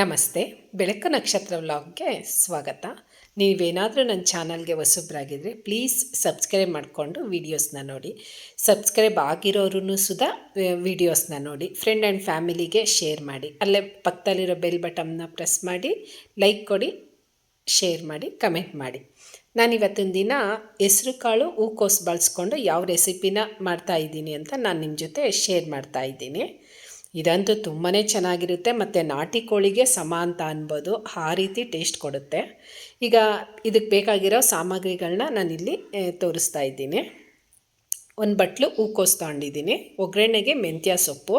ನಮಸ್ತೆ. ಬೆಳಕು ನಕ್ಷತ್ರ ವ್ಲಾಗ್ಗೆ ಸ್ವಾಗತ. ನೀವೇನಾದರೂ ನನ್ನ ಚಾನಲ್ಗೆ ಹೊಸಬ್ರಾಗಿದ್ದರೆ ಪ್ಲೀಸ್ ಸಬ್ಸ್ಕ್ರೈಬ್ ಮಾಡಿಕೊಂಡು ವೀಡಿಯೋಸ್ನ ನೋಡಿ. ಸಬ್ಸ್ಕ್ರೈಬ್ ಆಗಿರೋರು ಸುಧಾ ವೀಡಿಯೋಸ್ನ ನೋಡಿ. ಫ್ರೆಂಡ್ ಆ್ಯಂಡ್ ಫ್ಯಾಮಿಲಿಗೆ ಶೇರ್ ಮಾಡಿ. ಅಲ್ಲೇ ಪಕ್ಕದಲ್ಲಿರೋ ಬೆಲ್ ಬಟನ್ನ ಪ್ರೆಸ್ ಮಾಡಿ, ಲೈಕ್ ಕೊಡಿ, ಶೇರ್ ಮಾಡಿ, ಕಮೆಂಟ್ ಮಾಡಿ. ನಾನು ಇವತ್ತಿನ ದಿನ ಹೆಸ್ರು ಕಾಳು, ಹೂಕೋಸು ಬಳಸ್ಕೊಂಡು ಯಾವ ರೆಸಿಪಿನ ಮಾಡ್ತಾಯಿದ್ದೀನಿ ಅಂತ ನಾನು ನಿಮ್ಮ ಜೊತೆ ಶೇರ್ ಮಾಡ್ತಾ ಇದ್ದೀನಿ. ಇದಂತೂ ತುಂಬಾ ಚೆನ್ನಾಗಿರುತ್ತೆ ಮತ್ತು ನಾಟಿ ಕೋಳಿಗೆ ಸಮ ಅಂತ ಅನ್ಬೋದು, ಆ ರೀತಿ ಟೇಸ್ಟ್ ಕೊಡುತ್ತೆ. ಈಗ ಇದಕ್ಕೆ ಬೇಕಾಗಿರೋ ಸಾಮಗ್ರಿಗಳನ್ನ ನಾನಿಲ್ಲಿ ತೋರಿಸ್ತಾ ಇದ್ದೀನಿ. ಒಂದು ಬಟ್ಲು ಹೂಕೋಸ್ ತೊಗೊಂಡಿದ್ದೀನಿ, ಒಗ್ಗರಣೆಗೆ ಮೆಂತ್ಯ ಸೊಪ್ಪು,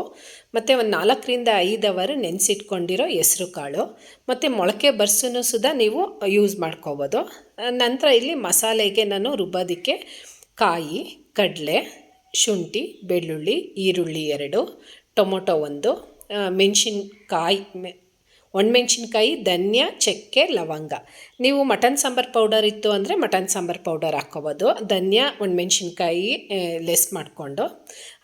ಮತ್ತು ಒಂದು ನಾಲ್ಕರಿಂದ ಐದು ಅವರು ನೆನೆಸಿಟ್ಕೊಂಡಿರೋ ಹೆಸ್ರು ಕಾಳು, ಮತ್ತು ಮೊಳಕೆ ಬರ್ಸೂ ಸುಧಾ ನೀವು ಯೂಸ್ ಮಾಡ್ಕೋಬೋದು. ನಂತರ ಇಲ್ಲಿ ಮಸಾಲೆಗೆ ನಾನು ರುಬ್ಬೋದಕ್ಕೆ ಕಾಯಿ, ಕಡಲೆ, ಶುಂಠಿ, ಬೆಳ್ಳುಳ್ಳಿ, ಈರುಳ್ಳಿ ಎರಡು ಟೊಮೊಟೊ ಒಂದು ಮೆಣಸಿನ್ಕಾಯಿ, ಮೆ, ಒಣಮೆಣ್ಸಿನ್ಕಾಯಿ, ಧನ್ಯ, ಚಕ್ಕೆ, ಲವಂಗ. ನೀವು ಮಟನ್ ಸಾಂಬಾರು ಪೌಡರ್ ಇತ್ತು ಅಂದರೆ ಮಟನ್ ಸಾಂಬಾರು ಪೌಡರ್ ಹಾಕ್ಕೋಬೋದು. ಧನ್ಯ, ಒಣಮೆಣ್ಸಿನ್ಕಾಯಿ ಲೆಸ್ ಮಾಡಿಕೊಂಡು.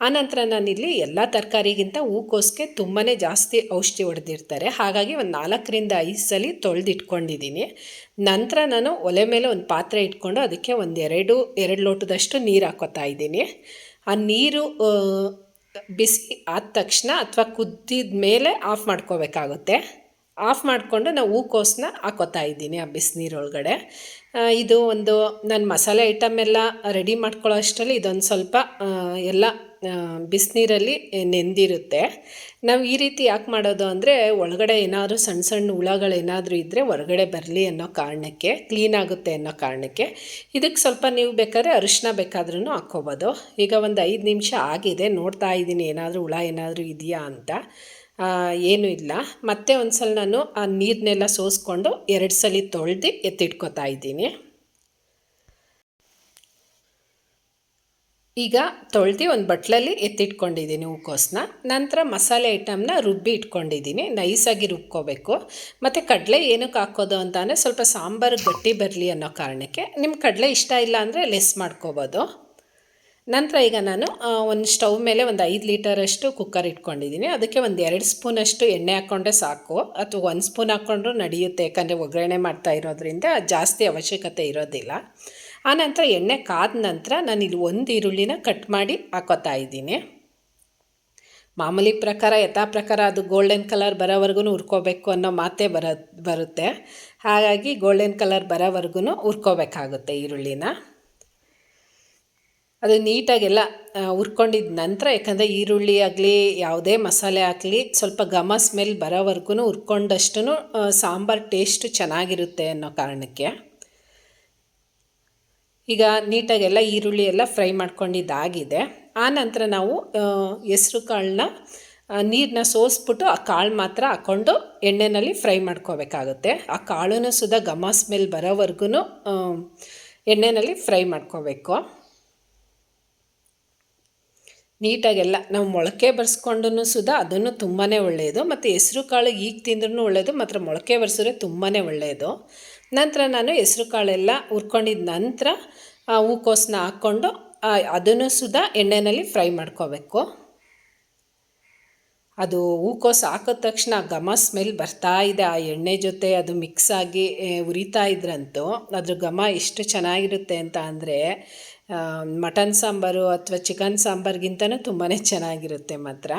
ಆನಂತರ ನಾನಿಲ್ಲಿ ಎಲ್ಲ ತರಕಾರಿಗಿಂತ ಹೂಕೋಸ್ಗೆ ತುಂಬಾ ಜಾಸ್ತಿ ಔಷಧಿ ಹೊಡೆದಿರ್ತಾರೆ. ಹಾಗಾಗಿ ಒಂದು ನಾಲ್ಕರಿಂದ ಐದು ಸಲ ತೊಳೆದಿಟ್ಕೊಂಡಿದ್ದೀನಿ ನಂತರ ನಾನು ಒಲೆ ಮೇಲೆ ಒಂದು ಪಾತ್ರೆ ಇಟ್ಕೊಂಡು ಅದಕ್ಕೆ ಒಂದೆರಡು ಎರಡು ಲೋಟದಷ್ಟು ನೀರು ಹಾಕೋತಾ ಇದ್ದೀನಿ. ಆ ನೀರು ಬಿಸಿ ಆದ ತಕ್ಷಣ ಅಥವಾ ಕುದ್ದಿದ ಮೇಲೆ ಆಫ್ ಮಾಡ್ಕೋಬೇಕಾಗುತ್ತೆ. ಆಫ್ ಮಾಡಿಕೊಂಡು ನಾವು ಹೂಕೋಸನ್ನ ಹಾಕೋತಾ ಇದ್ದೀನಿ ಆ ಬಿಸಿನೀರೊಳಗಡೆ ಇದು ಒಂದು, ನಾನು ಮಸಾಲೆ ಐಟಮ್ ಎಲ್ಲ ರೆಡಿ ಮಾಡ್ಕೊಳ್ಳೋ ಅಷ್ಟರಲ್ಲಿ ಇದೊಂದು ಸ್ವಲ್ಪ ಎಲ್ಲ ಬಿಸಿನೀರಲ್ಲಿ ನೆಂದಿರುತ್ತೆ. ನಾವು ಈ ರೀತಿ ಯಾಕೆ ಮಾಡೋದು ಅಂದರೆ ಒಳಗಡೆ ಏನಾದರೂ ಸಣ್ಣ ಸಣ್ಣ ಹುಳಗಳೇನಾದರೂ ಇದ್ದರೆ ಹೊರಗಡೆ ಬರಲಿ ಅನ್ನೋ ಕಾರಣಕ್ಕೆ, ಕ್ಲೀನ್ ಆಗುತ್ತೆ ಅನ್ನೋ ಕಾರಣಕ್ಕೆ ಇದಕ್ಕೆ ಸ್ವಲ್ಪ ನೀವು ಬೇಕಾದ್ರೆ ಅರಿಶಿನ ಬೇಕಾದ್ರೂ ಹಾಕ್ಕೋಬೋದು. ಈಗ ಒಂದು ಐದು ನಿಮಿಷ ಆಗಿದೆ, ನೋಡ್ತಾ ಇದ್ದೀನಿ ಏನಾದರೂ ಹುಳ ಏನಾದರೂ ಇದೆಯಾ ಅಂತ. ಏನೂ ಇಲ್ಲ. ಮತ್ತೆ ಒಂದು ಸಲ ನಾನು ಆ ನೀರನ್ನೆಲ್ಲ ಸೋಸ್ಕೊಂಡು ಎರಡು ಸಲ ತೊಳೆದು ಎತ್ತಿಟ್ಕೋತಾ ಇದ್ದೀನಿ. ಈಗ ತೊಳ್ದು ಒಂದು ಬಟ್ಲಲ್ಲಿ ಎತ್ತಿಟ್ಕೊಂಡಿದ್ದೀನಿ ಹೂಕೋಸನ್ನ ನಂತರ ಮಸಾಲೆ ಐಟಮ್ನ ರುಬ್ಬಿ ಇಟ್ಕೊಂಡಿದ್ದೀನಿ. ನೈಸಾಗಿ ರುಬ್ಕೋಬೇಕು. ಮತ್ತು ಕಡಲೆ ಏನಕ್ಕೆ ಹಾಕೋದು ಅಂತ ಸ್ವಲ್ಪ ಸಾಂಬಾರು ಗಟ್ಟಿ ಬರಲಿ ಅನ್ನೋ ಕಾರಣಕ್ಕೆ. ನಿಮ್ಮ ಕಡಲೆ ಇಷ್ಟ ಇಲ್ಲ ಅಂದರೆ ಲೆಸ್ ಮಾಡ್ಕೋಬೋದು. ನಂತರ ಈಗ ನಾನು ಒಂದು ಸ್ಟವ್ ಮೇಲೆ ಒಂದು ಐದು ಲೀಟರಷ್ಟು ಕುಕ್ಕರ್ ಇಟ್ಕೊಂಡಿದ್ದೀನಿ ಅದಕ್ಕೆ ಒಂದು ಎರಡು ಸ್ಪೂನಷ್ಟು ಎಣ್ಣೆ ಹಾಕ್ಕೊಂಡ್ರೆ ಸಾಕು. ಅಥವಾ ಒಂದು ಸ್ಪೂನ್ ಹಾಕ್ಕೊಂಡ್ರೂ ನಡೆಯುತ್ತೆ. ಯಾಕಂದರೆ ಒಗ್ಗರಣೆ ಮಾಡ್ತಾ ಇರೋದ್ರಿಂದ ಜಾಸ್ತಿ ಅವಶ್ಯಕತೆ ಇರೋದಿಲ್ಲ. ಆನಂತರ ಎಣ್ಣೆ ಕಾದ ನಂತರ ನಾನು ಇಲ್ಲಿ ಒಂದು ಈರುಳ್ಳಿನ ಕಟ್ ಮಾಡಿ ಹಾಕೋತಾ ಇದ್ದೀನಿ. ಮಾಮೂಲಿ ಪ್ರಕಾರ ಯಥಾ ಪ್ರಕಾರ ಅದು ಗೋಲ್ಡನ್ ಕಲರ್ ಬರೋವರೆಗೂ ಹುರ್ಕೋಬೇಕು ಅನ್ನೋ ಮಾತೇ ಬರ ಬರುತ್ತೆ. ಹಾಗಾಗಿ ಗೋಲ್ಡನ್ ಕಲರ್ ಬರೋವರೆಗೂ ಹುರ್ಕೋಬೇಕಾಗುತ್ತೆ ಈರುಳ್ಳಿನ. ಅದು ನೀಟಾಗೆಲ್ಲ ಹುರ್ಕೊಂಡಿದ್ದ ನಂತರ, ಯಾಕಂದರೆ ಈರುಳ್ಳಿ ಆಗಲಿ, ಯಾವುದೇ ಮಸಾಲೆ ಆಗಲಿ, ಸ್ವಲ್ಪ ಘಮ ಸ್ಮೆಲ್ ಬರೋವರೆಗೂ ಹುರ್ಕೊಂಡಷ್ಟು ಸಾಂಬಾರು ಟೇಸ್ಟು ಚೆನ್ನಾಗಿರುತ್ತೆ ಅನ್ನೋ ಕಾರಣಕ್ಕೆ. ಈಗ ನೀಟಾಗೆಲ್ಲ ಈರುಳ್ಳಿ ಎಲ್ಲ ಫ್ರೈ ಮಾಡ್ಕೊಂಡಿದ್ದಾಗಿದೆ. ಆ ನಂತರ ನಾವು ಹೆಸ್ರು ಕಾಳನ್ನ ನೀರನ್ನ ಸೋಸ್ಬಿಟ್ಟು ಆ ಕಾಳು ಮಾತ್ರ ಹಾಕ್ಕೊಂಡು ಎಣ್ಣೆಯಲ್ಲಿ ಫ್ರೈ ಮಾಡ್ಕೋಬೇಕಾಗುತ್ತೆ. ಆ ಕಾಳನ್ನು ಸುದ ಘಮ ಸ್ಮೆಲ್ ಬರೋವರೆಗೂ ಎಣ್ಣೆಯಲ್ಲಿ ಫ್ರೈ ಮಾಡ್ಕೋಬೇಕು. ನೀಟಾಗೆಲ್ಲ ನಾವು ಮೊಳಕೆ ಬರ್ಸ್ಕೊಂಡು ಸುಧಾ ಅದನ್ನು ತುಂಬಾ ಒಳ್ಳೆಯದು. ಮತ್ತು ಹೆಸ್ರು ಕಾಳು ಈಗ ತಿಂದ್ರೂ ಒಳ್ಳೆಯದು ಮಾತ್ರ ಮೊಳಕೆ ಬರ್ಸಿದ್ರೆ ತುಂಬಾ ಒಳ್ಳೆಯದು ನಂತರ ನಾನು ಹೆಸ್ರು ಕಾಳೆಲ್ಲ ಹುರ್ಕೊಂಡಿದ್ದ ನಂತರ ಹೂಕೋಸನ್ನ ಹಾಕ್ಕೊಂಡು ಅದನ್ನು ಸುಧಾ ಎಣ್ಣೆಯಲ್ಲಿ ಫ್ರೈ ಮಾಡ್ಕೋಬೇಕು. ಅದು ಹೂಕೋಸು ಹಾಕಿದ ತಕ್ಷಣ ಘಮ ಸ್ಮೆಲ್ ಬರ್ತಾ ಇದೆ. ಆ ಎಣ್ಣೆ ಜೊತೆ ಅದು ಮಿಕ್ಸ್ ಆಗಿ ಉರಿತಾ ಇದ್ರಂತೂ ಅದ್ರ ಘಮ ಎಷ್ಟು ಚೆನ್ನಾಗಿರುತ್ತೆ ಅಂತ ಅಂದರೆ ಮಟನ್ ಸಾಂಬಾರು ಅಥವಾ ಚಿಕನ್ ಸಾಂಬಾರ್ಗಿಂತನೂ ತುಂಬಾ ಚೆನ್ನಾಗಿರುತ್ತೆ ಮಾತ್ರ.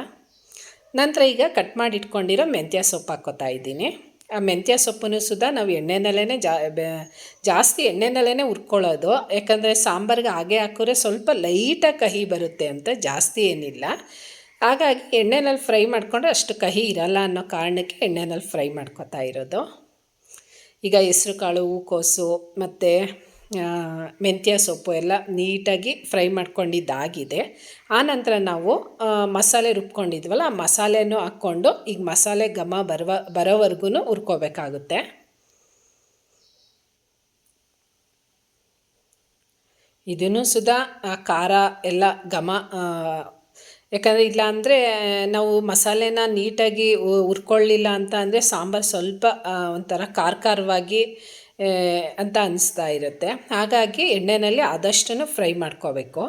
ನಂತರ ಈಗ ಕಟ್ ಮಾಡಿ ಇಟ್ಕೊಂಡಿರೋ ಮೆಂತ್ಯ ಸೊಪ್ಪು ಹಾಕೋತಾ ಇದ್ದೀನಿ. ಆ ಮೆಂತ್ಯ ಸೊಪ್ಪನ್ನು ಸುದಾ ನಾವು ಎಣ್ಣೆನಲ್ಲೇ ಜಾ ಜಾಸ್ತಿ ಎಣ್ಣೆನಲ್ಲೇ ಹುರ್ಕೊಳ್ಳೋದು. ಯಾಕಂದರೆ ಸಾಂಬಾರ್ಗೆ ಹಾಗೆ ಹಾಕಿದ್ರೆ ಸ್ವಲ್ಪ ಲೈಟಾಗಿ ಕಹಿ ಬರುತ್ತೆ ಅಂತ ಜಾಸ್ತಿ ಏನಿಲ್ಲ. ಹಾಗಾಗಿ ಎಣ್ಣೆನಲ್ಲಿ ಫ್ರೈ ಮಾಡಿಕೊಂಡ್ರೆ ಅಷ್ಟು ಕಹಿ ಇರಲ್ಲ ಅನ್ನೋ ಕಾರಣಕ್ಕೆ ಎಣ್ಣೆನಲ್ಲಿ ಫ್ರೈ ಮಾಡ್ಕೊತಾ ಇರೋದು. ಈಗ ಹೆಸ್ರು ಕಾಳು ಹೂಕೋಸು ಮತ್ತು ಮೆಂತ್ಯ ಸೊಪ್ಪು ಎಲ್ಲ ನೀಟಾಗಿ ಫ್ರೈ ಮಾಡ್ಕೊಂಡಿದ್ದಾಗಿದೆ. ಆನಂತರ ನಾವು ಮಸಾಲೆ ರುಬ್ಕೊಂಡಿದ್ವಲ್ಲ, ಆ ಮಸಾಲೆನೂ ಹಾಕ್ಕೊಂಡು ಈಗ ಮಸಾಲೆ ಘಮ ಬರುವ ಬರೋವರೆಗೂ ಹುರ್ಕೋಬೇಕಾಗುತ್ತೆ. ಇದನ್ನು ಸುದಾ ಖಾರ ಎಲ್ಲ ಘಮ ಯಾಕಂದರೆ ಇಲ್ಲ ಅಂದರೆ, ನಾವು ಮಸಾಲೆನ ನೀಟಾಗಿ ಹುರ್ಕೊಳ್ಳಿಲ್ಲ ಅಂತ ಅಂದರೆ ಸಾಂಬಾರು ಸ್ವಲ್ಪ ಒಂಥರ ಖಾರ ಖಾರವಾಗಿ ಅಂತ ಅನಿಸ್ತಾ ಇರುತ್ತೆ. ಹಾಗಾಗಿ ಎಣ್ಣೆಯಲ್ಲಿ ಆದಷ್ಟು ಫ್ರೈ ಮಾಡ್ಕೋಬೇಕು.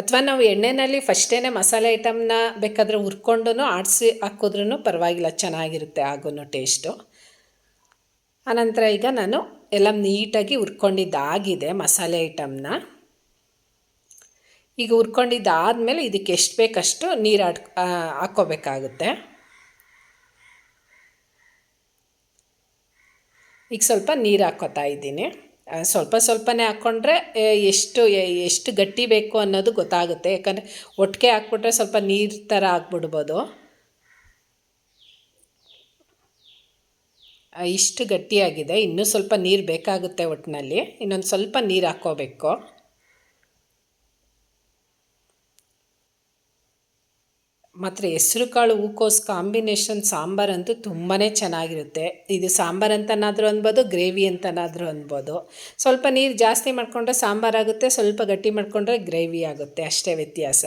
ಅಥವಾ ನಾವು ಎಣ್ಣೆಯಲ್ಲಿ ಫಸ್ಟೇನೆ ಮಸಾಲೆ ಐಟಮ್ನ ಬೇಕಾದರೆ ಹುರ್ಕೊಂಡು ಆಡಿಸಿ ಹಾಕಿದ್ರೂ ಪರವಾಗಿಲ್ಲ, ಚೆನ್ನಾಗಿರುತ್ತೆ ಆಗೂ ಟೇಸ್ಟು. ಆನಂತರ ಈಗ ನಾನು ಎಲ್ಲ ನೀಟಾಗಿ ಹುರ್ಕೊಂಡಿದ್ದಾಗಿದೆ ಮಸಾಲೆ ಐಟಮ್ನ. ಈಗ ಹುರ್ಕೊಂಡಿದ್ದಾದಮೇಲೆ ಇದಕ್ಕೆ ಎಷ್ಟು ಬೇಕಷ್ಟು ನೀರು ಆಡ್ ಹಾಕ್ಕೋಬೇಕಾಗುತ್ತೆ. ಈಗ ಸ್ವಲ್ಪ ನೀರು ಹಾಕೋತಾ ಇದ್ದೀನಿ. ಸ್ವಲ್ಪ ಸ್ವಲ್ಪನೇ ಹಾಕ್ಕೊಂಡ್ರೆ ಎಷ್ಟು ಎಷ್ಟು ಗಟ್ಟಿ ಬೇಕು ಅನ್ನೋದು ಗೊತ್ತಾಗುತ್ತೆ. ಯಾಕಂದರೆ ಒಟ್ಟಿಗೆ ಹಾಕ್ಬಿಟ್ರೆ ಸ್ವಲ್ಪ ನೀರು ಥರ ಹಾಕ್ಬಿಡ್ಬೋದು ಇಷ್ಟು ಗಟ್ಟಿಯಾಗಿದೆ. ಇನ್ನೂ ಸ್ವಲ್ಪ ನೀರು ಬೇಕಾಗುತ್ತೆ ಒಟ್ಟಿನಲ್ಲಿ ಇನ್ನೊಂದು ಸ್ವಲ್ಪ ನೀರು ಹಾಕ್ಕೋಬೇಕು. ಮಾತ್ರ ಹೆಸ್ರು ಕಾಳು ಹೂಕೋಸು ಕಾಂಬಿನೇಷನ್ ಸಾಂಬಾರಂತೂ ತುಂಬಾ ಚೆನ್ನಾಗಿರುತ್ತೆ. ಇದು ಸಾಂಬಾರು ಅಂತನಾದರೂ ಅನ್ಬೋದು ಗ್ರೇವಿ ಅಂತನಾದರೂ ಅನ್ಬೋದು. ಸ್ವಲ್ಪ ನೀರು ಜಾಸ್ತಿ ಮಾಡಿಕೊಂಡ್ರೆ ಸಾಂಬಾರಾಗುತ್ತೆ ಸ್ವಲ್ಪ ಗಟ್ಟಿ ಮಾಡಿಕೊಂಡ್ರೆ ಗ್ರೇವಿ ಆಗುತ್ತೆ. ಅಷ್ಟೇ ವ್ಯತ್ಯಾಸ.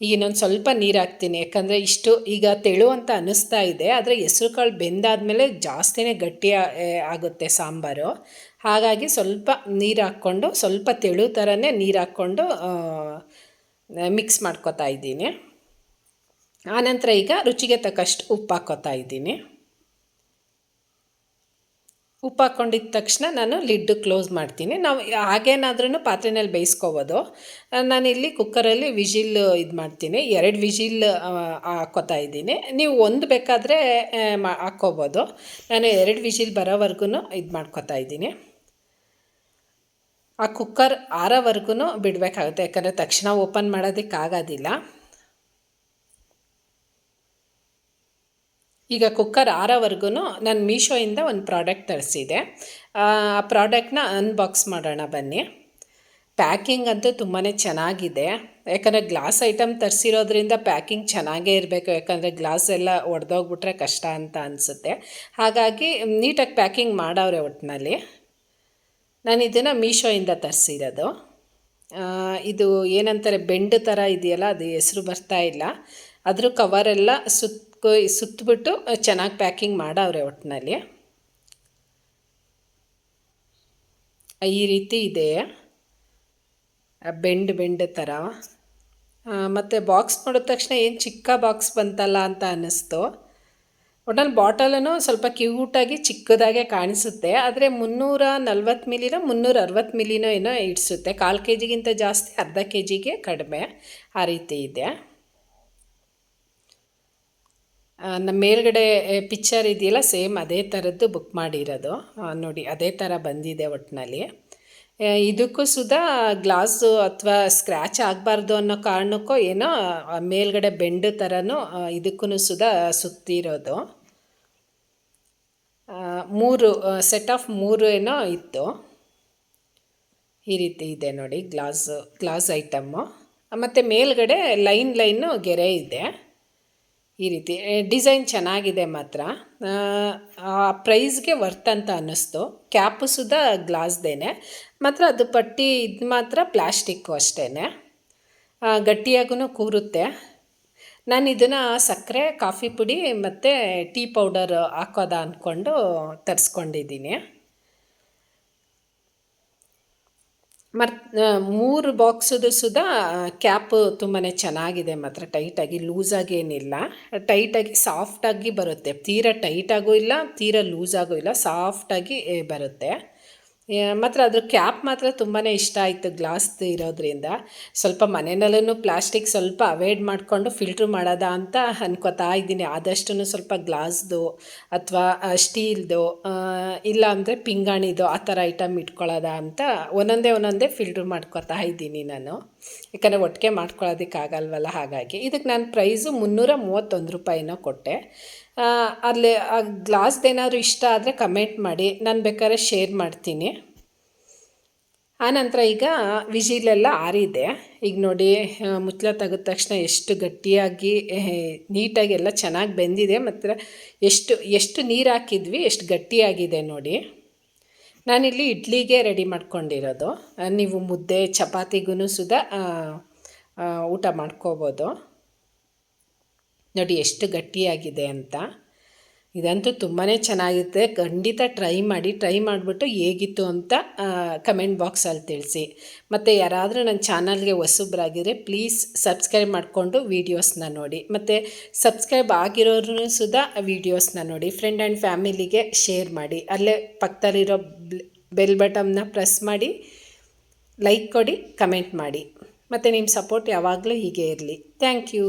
ಈಗ ಇನ್ನೊಂದು ಸ್ವಲ್ಪ ನೀರು ಹಾಕ್ತೀನಿ. ಯಾಕಂದರೆ ಇಷ್ಟು ಈಗ ತೆಳು ಅಂತ ಅನ್ನಿಸ್ತಾ ಇದೆ. ಆದರೆ ಹೆಸ್ರು ಕಾಳು ಬೆಂದಾದಮೇಲೆ ಜಾಸ್ತಿನೇ ಗಟ್ಟಿ ಆಗುತ್ತೆ ಸಾಂಬಾರು. ಹಾಗಾಗಿ ಸ್ವಲ್ಪ ನೀರು ಹಾಕ್ಕೊಂಡು, ಸ್ವಲ್ಪ ತೆಳು ಥರನೇ ನೀರು ಹಾಕ್ಕೊಂಡು ಮಿಕ್ಸ್ ಮಾಡ್ಕೋತಾ ಇದ್ದೀನಿ. ಆನಂತರ ಈಗ ರುಚಿಗೆ ತಕ್ಕಷ್ಟು ಉಪ್ಪು ಹಾಕೋತಾ ಇದ್ದೀನಿ. ಉಪ್ಪು ಹಾಕ್ಕೊಂಡಿದ್ದ ತಕ್ಷಣ ನಾನು ಲಿಡ್ಡು ಕ್ಲೋಸ್ ಮಾಡ್ತೀನಿ. ನಾವು ಹಾಗೇನಾದ್ರೂ ಪಾತ್ರೆನಲ್ಲಿ ಬೇಯಿಸ್ಕೋಬೋದು. ನಾನಿಲ್ಲಿ ಕುಕ್ಕರಲ್ಲಿ ವಿಜಿಲ್ ಇದು ಮಾಡ್ತೀನಿ. ಎರಡು ವಿಜಿಲ್ ಹಾಕ್ಕೋತಾ ಇದ್ದೀನಿ. ನೀವು ಒಂದು ಬೇಕಾದರೆ ಮಾ, ಹಾಕ್ಕೋಬೋದು. ನಾನು ಎರಡು ವಿಜಿಲ್ ಬರೋವರೆಗೂ ಇದು ಮಾಡ್ಕೋತಾ ಇದ್ದೀನಿ. ಆ ಕುಕ್ಕರ್ ಆರೋವರೆಗೂ ಬಿಡಬೇಕಾಗುತ್ತೆ. ಯಾಕಂದರೆ ತಕ್ಷಣ ಓಪನ್ ಮಾಡೋದಕ್ಕಾಗೋದಿಲ್ಲ. ಈಗ ಕುಕ್ಕರ್ ಆರೋವರೆಗೂ ನಾನು ಮೀಶೋಯಿಂದ ಒಂದು ಪ್ರಾಡಕ್ಟ್ ತರಿಸಿದೆ. ಆ ಪ್ರಾಡಕ್ಟ್ನ ಅನ್ಬಾಕ್ಸ್ ಮಾಡೋಣ ಬನ್ನಿ. ಪ್ಯಾಕಿಂಗ್ ಅಂತೂ ತುಂಬಾ ಚೆನ್ನಾಗಿದೆ. ಯಾಕಂದರೆ ಗ್ಲಾಸ್ ಐಟಮ್ ತರಿಸಿರೋದ್ರಿಂದ ಪ್ಯಾಕಿಂಗ್ ಚೆನ್ನಾಗೇ ಇರಬೇಕು. ಯಾಕಂದರೆ ಗ್ಲಾಸ್ ಎಲ್ಲ ಒಡೆದೋಗ್ಬಿಟ್ರೆ ಕಷ್ಟ ಅಂತ ಅನಿಸುತ್ತೆ. ಹಾಗಾಗಿ ನೀಟಾಗಿ ಪ್ಯಾಕಿಂಗ್ ಮಾಡವ್ರೆ ಒಟ್ಟಿನಲ್ಲಿ ನಾನು ಇದನ್ನು ಮೀಶೋಯಿಂದ ತರಿಸಿರೋದು. ಇದು ಏನಂತಾರೆ, ಬೆಂಡು ಥರ ಇದೆಯಲ್ಲ, ಅದು ಹೆಸರು ಬರ್ತಾ ಇಲ್ಲ. ಅದ್ರ ಕವರೆಲ್ಲ ಸುತ್ತ ಸುತ್ತಬಿಟ್ಟು ಚೆನ್ನಾಗಿ ಪ್ಯಾಕಿಂಗ್ ಮಾಡವ್ರೆ ಒಟ್ಟಿನಲ್ಲಿ ಈ ರೀತಿ ಇದೆ. ಬೆಂಡ್ ಬೆಂಡ್ ಥರ ಮತ್ತು ಬಾಕ್ಸ್ ನೋಡಿದ ತಕ್ಷಣ ಏನು ಚಿಕ್ಕ ಬಾಕ್ಸ್ ಬಂತಲ್ಲ ಅಂತ ಅನ್ನಿಸ್ತು. ಒಟ್ಟಲ್ಲಿ ಬಾಟಲನ್ನು ಸ್ವಲ್ಪ ಕ್ಯೂಟಾಗಿ ಚಿಕ್ಕದಾಗೆ ಕಾಣಿಸುತ್ತೆ. ಆದರೆ ಮುನ್ನೂರ ನಲ್ವತ್ತು ಮಿಲಿನೋ, ಮುನ್ನೂರ ಅರವತ್ತು ಮಿಲಿನೋ ಏನೋ ಇಡಿಸುತ್ತೆ. ಕಾಲು ಕೆ ಜಿಗಿಂತ ಜಾಸ್ತಿ, ಅರ್ಧ ಕೆ ಜಿಗೆ ಕಡಿಮೆ ಆ ರೀತಿ ಇದೆ. ನಮ್ಮ ಮೇಲ್ಗಡೆ ಪಿಕ್ಚರ್ ಇದೆಯಲ್ಲ ಸೇಮ್ ಅದೇ ಥರದ್ದು ಬುಕ್ ಮಾಡಿರೋದು. ನೋಡಿ, ಅದೇ ಥರ ಬಂದಿದೆ ಒಟ್ಟಿನಲ್ಲಿ ಇದಕ್ಕೂ ಸುಧಾ ಗ್ಲಾಸು ಅಥವಾ ಸ್ಕ್ರ್ಯಾಚ್ ಆಗಬಾರ್ದು ಅನ್ನೋ ಕಾರಣಕ್ಕೂ ಏನೋ ಮೇಲ್ಗಡೆ ಬೆಂಡು ಥರನೂ ಇದಕ್ಕೂ ಸುಧಾ ಸುತ್ತಿರೋದು. ಮೂರು ಸೆಟ್ ಆಫ್ ಮೂರು ಏನೋ ಇತ್ತು. ಈ ರೀತಿ ಇದೆ ನೋಡಿ ಗ್ಲಾಸು ಗ್ಲಾಸ್ ಐಟಮ್ಮು ಮತ್ತು ಮೇಲ್ಗಡೆ ಲೈನ್ ಲೈನು ಗೆರೆ ಇದೆ. ಈ ರೀತಿ. ಡಿಸೈನ್ ಚೆನ್ನಾಗಿದೆ ಮಾತ್ರ. ಪ್ರೈಸ್ಗೆ ವರ್ತ್ ಅಂತ ಅನ್ನಿಸ್ತು. ಕ್ಯಾಪು ಸುದ ಗ್ಲಾಸ್ದೇನೆ. ಮಾತ್ರ ಅದು ಪಟ್ಟಿ ಇದು ಮಾತ್ರ ಪ್ಲ್ಯಾಸ್ಟಿಕ್ಕು ಅಷ್ಟೇ ಗಟ್ಟಿಯಾಗೂ ಕೂರುತ್ತೆ. ನಾನು ಇದನ್ನು ಸಕ್ಕರೆ, ಕಾಫಿ ಪುಡಿ ಮತ್ತು ಟೀ ಪೌಡರ್ ಹಾಕೋದ ಅಂದ್ಕೊಂಡು ತರಿಸ್ಕೊಂಡಿದ್ದೀನಿ. ಮರ್ ಮೂರು ಬಾಕ್ಸದು ಸುಧಾ ಕ್ಯಾಪು ತುಂಬಾ ಚೆನ್ನಾಗಿದೆ ಮಾತ್ರ. ಟೈಟಾಗಿ ಲೂಸಾಗಿ ಏನಿಲ್ಲ ಟೈಟಾಗಿ ಸಾಫ್ಟಾಗಿ ಬರುತ್ತೆ. ತೀರ ಟೈಟಾಗೂ ಇಲ್ಲ, ತೀರ ಲೂಸಾಗೂ ಇಲ್ಲ, ಸಾಫ್ಟಾಗಿ ಬರುತ್ತೆ. ಮಾತ್ರ ಅದ್ರ ಕ್ಯಾಪ್ ಮಾತ್ರ ತುಂಬಾ ಇಷ್ಟ ಆಯಿತು ಗ್ಲಾಸ್ದು ಇರೋದ್ರಿಂದ. ಸ್ವಲ್ಪ ಮನೆಯಲ್ಲೂ ಪ್ಲಾಸ್ಟಿಕ್ ಸ್ವಲ್ಪ ಅವಾಯ್ಡ್ ಮಾಡಿಕೊಂಡು ಫಿಲ್ಟ್ರ್ ಮಾಡೋದ ಅಂತ ಅನ್ಕೋತಾ ಇದ್ದೀನಿ. ಆದಷ್ಟು ಸ್ವಲ್ಪ ಗ್ಲಾಸ್ದು ಅಥವಾ ಸ್ಟೀಲ್ದು ಇಲ್ಲ ಅಂದರೆ ಪಿಂಗಾಣಿದು ಆ ಥರ ಐಟಮ್ ಇಟ್ಕೊಳ್ಳೋದ ಅಂತ ಒಂದೊಂದೇ ಒಂದೊಂದೇ ಫಿಲ್ಟ್ರ್ ಮಾಡ್ಕೊತಾ ಇದ್ದೀನಿ ನಾನು. ಯಾಕಂದರೆ ಒಟ್ಟಿಗೆ ಮಾಡ್ಕೊಳ್ಳೋದಕ್ಕಾಗಲ್ವಲ್ಲ ಹಾಗಾಗಿ. ಇದಕ್ಕೆ ನಾನು ಪ್ರೈಸು ಮುನ್ನೂರ ಮೂವತ್ತೊಂದು ರೂಪಾಯಿನೋ ಕೊಟ್ಟೆ. ಅಲ್ಲಿ ಆ ಗ್ಲಾಸ್ದೇನಾದ್ರು ಇಷ್ಟ ಆದರೆ ಕಮೆಂಟ್ ಮಾಡಿ. ನಾನು ಬೇಕಾದ್ರೆ ಶೇರ್ ಮಾಡ್ತೀನಿ. ಆನಂತರ ಈಗ ವಿಜಿಲೆಲ್ಲ ಆರಿದೆ. ಈಗ ನೋಡಿ ಮುಚ್ಚಲ ತೆಗೆದ ತಕ್ಷಣ ಎಷ್ಟು ಗಟ್ಟಿಯಾಗಿ ನೀಟಾಗಿ ಎಲ್ಲ ಚೆನ್ನಾಗಿ ಬೆಂದಿದೆ. ಮತ್ತು ಎಷ್ಟು ಎಷ್ಟು ನೀರು ಹಾಕಿದ್ವಿ, ಎಷ್ಟು ಗಟ್ಟಿಯಾಗಿದೆ ನೋಡಿ. ನಾನಿಲ್ಲಿ ಇಡ್ಲಿಗೆ ರೆಡಿ ಮಾಡ್ಕೊಂಡಿರೋದು. ನೀವು ಮುದ್ದೆ ಚಪಾತಿಗೂ ಸುದ ಊಟ ಮಾಡ್ಕೋಬೋದು. ನೋಡಿ ಎಷ್ಟು ಗಟ್ಟಿಯಾಗಿದೆ ಅಂತ. ಇದಂತೂ ತುಂಬಾ ಚೆನ್ನಾಗಿರುತ್ತೆ. ಖಂಡಿತ ಟ್ರೈ ಮಾಡಿ ಟ್ರೈ ಮಾಡಿಬಿಟ್ಟು ಹೇಗಿತ್ತು ಅಂತ ಕಮೆಂಟ್ ಬಾಕ್ಸಲ್ಲಿ ತಿಳಿಸಿ. ಮತ್ತು ಯಾರಾದರೂ ನನ್ನ ಚಾನಲ್ಗೆ ಹೊಸಬ್ರಾಗಿದ್ದರೆ ಪ್ಲೀಸ್ ಸಬ್ಸ್ಕ್ರೈಬ್ ಮಾಡಿಕೊಂಡು ವೀಡಿಯೋಸ್ನ ನೋಡಿ. ಮತ್ತು ಸಬ್ಸ್ಕ್ರೈಬ್ ಆಗಿರೋರು ಸುಧಾ ವೀಡಿಯೋಸ್ನ ನೋಡಿ. ಫ್ರೆಂಡ್ ಆ್ಯಂಡ್ ಫ್ಯಾಮಿಲಿಗೆ ಶೇರ್ ಮಾಡಿ. ಅಲ್ಲೇ ಪಕ್ಕದಲ್ಲಿರೋ ಬೆಲ್ ಬಟನ್ನ ಪ್ರೆಸ್ ಮಾಡಿ ಲೈಕ್ ಕೊಡಿ ಕಮೆಂಟ್ ಮಾಡಿ. ಮತ್ತು ನಿಮ್ಮ ಸಪೋರ್ಟ್ ಯಾವಾಗಲೂ ಹೀಗೆ ಇರಲಿ. Thank you